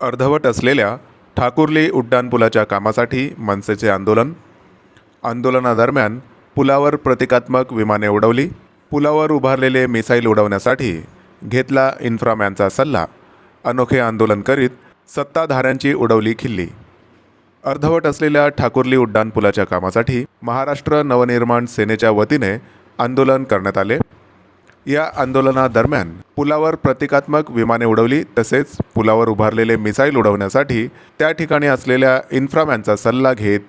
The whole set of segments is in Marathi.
अर्धवट असलेल्या ठाकुर्ली उड्डाणपुलाच्या कामासाठी मनसेचे आंदोलन. आंदोलनादरम्यान पुलावर प्रतिकात्मक विमाने उडवली. पुलावर उभारलेले मिसाईल उडवण्यासाठी घेतला इन्फ्रामॅनचा सल्ला. अनोखे आंदोलन करीत सत्ताधाऱ्यांची उडवली खिल्ली. अर्धवट असलेल्या ठाकुर्ली उड्डाणपुलाच्या कामासाठी महाराष्ट्र नवनिर्माण सेनेच्या वतीने आंदोलन करण्यात आले. या आंदोलनादरम्यान पुलावर प्रतिकात्मक विमाने उडवली तसेच पुलावर उभारलेले मिसाईल उडवण्यासाठी त्या ठिकाणी असलेल्या इन्फ्रामॅनचा सल्ला घेत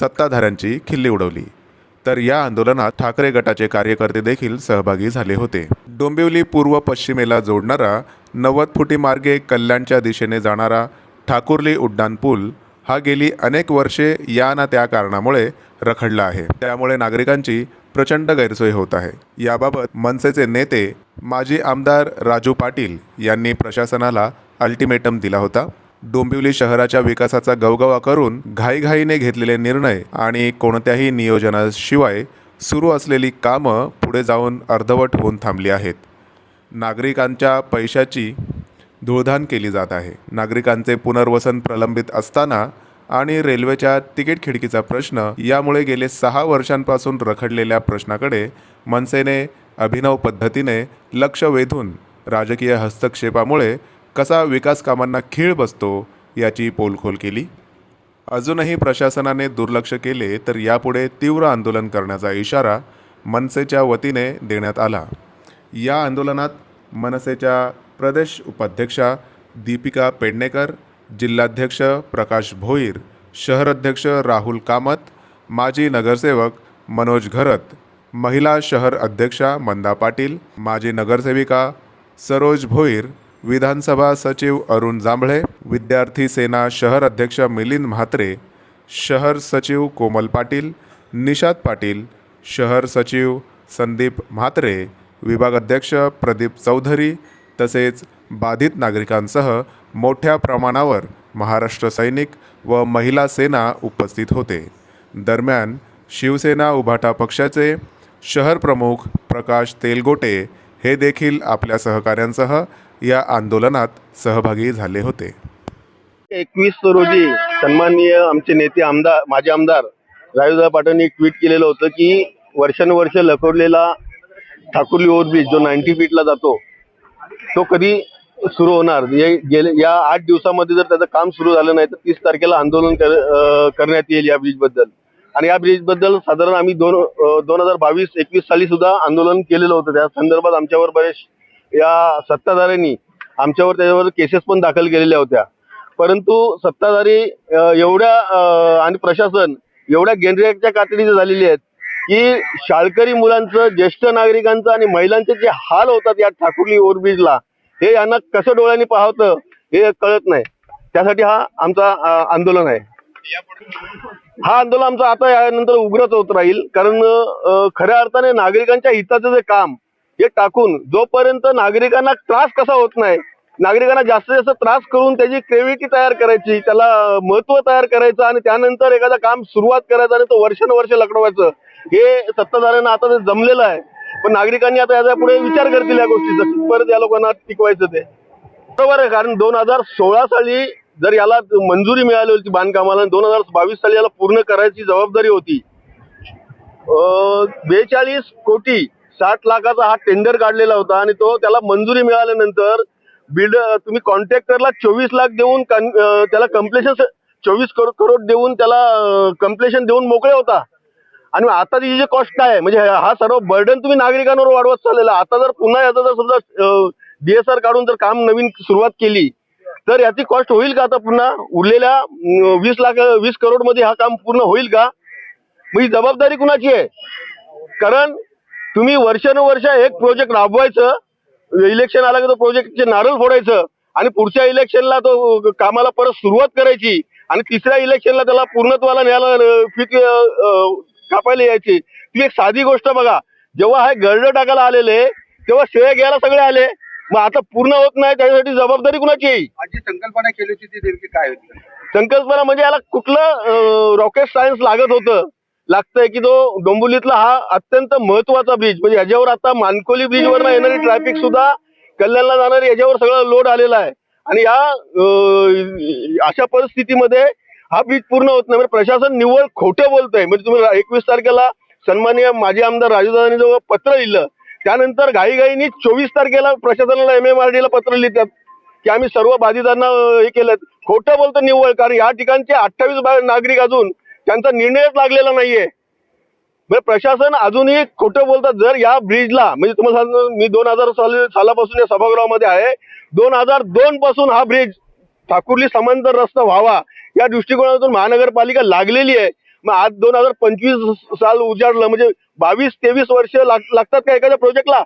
सत्ताधाऱ्यांची खिल्ली उडवली. तर या आंदोलनात ठाकरे गटाचे कार्यकर्ते देखील सहभागी झाले होते. डोंबिवली पूर्व पश्चिमेला जोडणारा नव्वद फुटी मार्गे कल्याणच्या दिशेने जाणारा ठाकुर्ली उड्डाण पूल हा गेली अनेक वर्षे या ना त्या कारणामुळे रखडला आहे. त्यामुळे नागरिकांची प्रचंड गैरसोय होत आहे. याबाबत मनसेचे नेते माजी आमदार राजू पाटील यांनी प्रशासनाला अल्टिमेटम दिला होता. डोंबिवली शहराच्या विकासाचा गवगवा करून घाईघाईने घेतलेले निर्णय आणि कोणत्याही नियोजनाशिवाय सुरू असलेली कामं पुढे जाऊन अर्धवट होऊन थांबली आहेत. नागरिकांच्या पैशाची धुळधाण केली जात आहे. नागरिकांचे पुनर्वसन प्रलंबित असताना आणि रेल्वेच्या तिकीट खिडकीचा प्रश्न यामुळे गेले सहा वर्षांपासून रखडलेल्या प्रश्नाकडे मनसेने अभिनव पद्धतीने लक्ष वेधून राजकीय हस्तक्षेपामुळे कसा विकास कामांना खीळ बसतो याची पोलखोल केली. अजूनही प्रशासनाने दुर्लक्ष केले तर यापुढे तीव्र आंदोलन करण्याचा इशारा मनसेच्या वतीने देण्यात आला. या आंदोलनात मनसेच्या प्रदेश उपाध्यक्षा दीपिका पेडणेकर जिल्हाध्यक्ष प्रकाश भोईर शहर अध्यक्ष राहुल कामत माजी नगरसेवक मनोज घरत महिला शहर अध्यक्षा मंदा पाटील माजी नगरसेविका सरोज भोईर विधानसभा सचिव अरुण जांभळे विद्यार्थी सेना शहर अध्यक्ष मिलिंद म्हात्रे शहर सचिव कोमल पाटील निषाद पाटील शहर सचिव संदीप म्हात्रे विभाग अध्यक्ष प्रदीप चौधरी तसेच बाधित नागरिकांसह मोठ्या प्रमाणावर महाराष्ट्र सैनिक व महिला सेना उपस्थित होते. दरम्यान शिवसेना उभाटा पक्षाचे शहर प्रमुख प्रकाश तेलगोटे हे देखील आपल्या सहकाऱ्यांसह या आंदोलनात सहभागी झाले होते. एकवीस रोजी सन्माननीय आमचे नेते आमदार माजी आमदार राजूदा पाटणी ट्विट केलेलं होतं की वर्षानुवर्ष लखडलेला ठाकुर्ली ओव्हरब्रिज जो नाईन्टी फीटला जातो तो कधी सुरू होणार. गेले या आठ दिवसामध्ये जर त्याचं काम सुरू झालं नाही तर तीस तारखेला आंदोलन कर, करण्यात येईल या ब्रिजबद्दल आणि या ब्रिजबद्दल साधारण आम्ही दोन दोन हजार बावीस एकवीस साली सुद्धा आंदोलन केलेलं होतं. त्या संदर्भात आमच्यावर बरेच या सत्ताधाऱ्यांनी आमच्यावर त्याच्यावर केसेस पण दाखल केलेल्या होत्या. परंतु सत्ताधारी एवढ्या आणि प्रशासन एवढ्या गेंडऱ्याच्या कातडीचे झालेली आहेत की शाळकरी मुलांचं ज्येष्ठ नागरिकांचं आणि महिलांचे जे हाल होतात या ठाकुर्ली ओव्हरब्रिजला हे यांना कसं डोळ्यांनी पाहतं हे कळत नाही. त्यासाठी हा आमचा आंदोलन आहे. हा आंदोलन आमचं आता यानंतर उग्रच होत राहील. कारण खऱ्या अर्थाने नागरिकांच्या हिताचं जे काम हे टाकून जोपर्यंत नागरिकांना त्रास कसा होत नाही नागरिकांना जास्तीत जास्त त्रास करून त्याची क्रेविटी तयार करायची त्याला महत्त्व तयार करायचं आणि त्यानंतर एखादं काम सुरुवात करायचं आणि तो वर्षानुवर्ष लकडवायचं हे सत्ताधाऱ्यांना आता ते जमलेलं आहे पण नागरिकांनी आता याचा पुढे विचार करतील या गोष्टीचा. परत या लोकांना टिकवायचं ते. बरोबर आहे कारण दोन हजार सोळा साली जर याला मंजुरी मिळाली होती बांधकामाला दोन हजार बावीस साली याला पूर्ण करायची जबाबदारी होती. बेचाळीस कोटी साठ लाखाचा हा टेंडर काढलेला होता आणि तो त्याला मंजुरी मिळाल्यानंतर बिल्डर तुम्ही कॉन्ट्रॅक्टरला चोवीस लाख देऊन त्याला कम्प्लेशन चोवीस करोड करोड देऊन त्याला कम्प्लेशन देऊन मोकळे होता. आणि आता जी कॉस्ट काय आहे म्हणजे हा सर्व बर्डन तुम्ही नागरिकांवर वाढवत चाललेला आता जर पुन्हा याचा जर समजा डीएसआर काढून जर काम नवीन सुरुवात केली तर याची कॉस्ट होईल का आता पुन्हा? उरलेल्या वीस लाख वीस करोडमध्ये हा काम पूर्ण होईल का? मग ही जबाबदारी कुणाची आहे? कारण तुम्ही वर्षानुवर्ष एक प्रोजेक्ट राबवायचं इलेक्शन आला की तो प्रोजेक्टचे नारळ फोडायचं आणि पुढच्या इलेक्शनला तो कामाला परत सुरुवात करायची आणि तिसऱ्या इलेक्शनला त्याला पूर्णत्वाला न्यायला अं, कापायला यायची. ती एक साधी गोष्ट बघा. जेव्हा हे गर्ड टाकायला आलेले तेव्हा शेळे घ्यायला सगळे आले. मग आता पूर्ण होत नाही त्याच्यासाठी जबाबदारी कुणाची येईल जी संकल्पना केली होती ती नेमकी काय होती? संकल्पना म्हणजे याला कुठलं रॉकेट सायन्स लागत होतं. लागतंय की तो डोंबिवलीतला हा अत्यंत महत्त्वाचा ब्रिज म्हणजे याच्यावर आता मानकोली ब्रिजवर येणारी ट्रॅफिक सुद्धा कल्याणला जाणारी याच्यावर सगळं लोड आलेला आहे. आणि या अशा परिस्थितीमध्ये हा ब्रिज पूर्ण होत नाही. म्हणजे प्रशासन निव्वळ खोटं बोलतंय. म्हणजे तुम्ही एकवीस तारखेला सन्मान्य माजी आमदार राजूदादांनी जवळ पत्र लिहिलं. त्यानंतर घाईघाईनी चोवीस तारखेला प्रशासनाला एम एम आर डीला पत्र लिहितात की आम्ही सर्व बाधितांना हे केलं खोटं बोलतं निव्वळ कारण या ठिकाणचे अठ्ठावीस नागरिक अजून त्यांचा निर्णयच लागलेला नाहीये. म्हणजे प्रशासन अजूनही खोटं बोलतात जर या ब्रिजला म्हणजे तुम्हाला सांगतो मी दोन हजार साली सालापासून या सभागृहामध्ये आहे. दोन हजार दोन पासून हा ब्रिज ठाकुर्ली समांतर रस्ता व्हावा. या दृष्टिकोनातून महानगरपालिका लागलेली आहे. मग आज दोन हजार पंचवीस साल उजाडलं म्हणजे बावीस तेवीस वर्ष लाग- लागतात का एखाद्या प्रोजेक्टला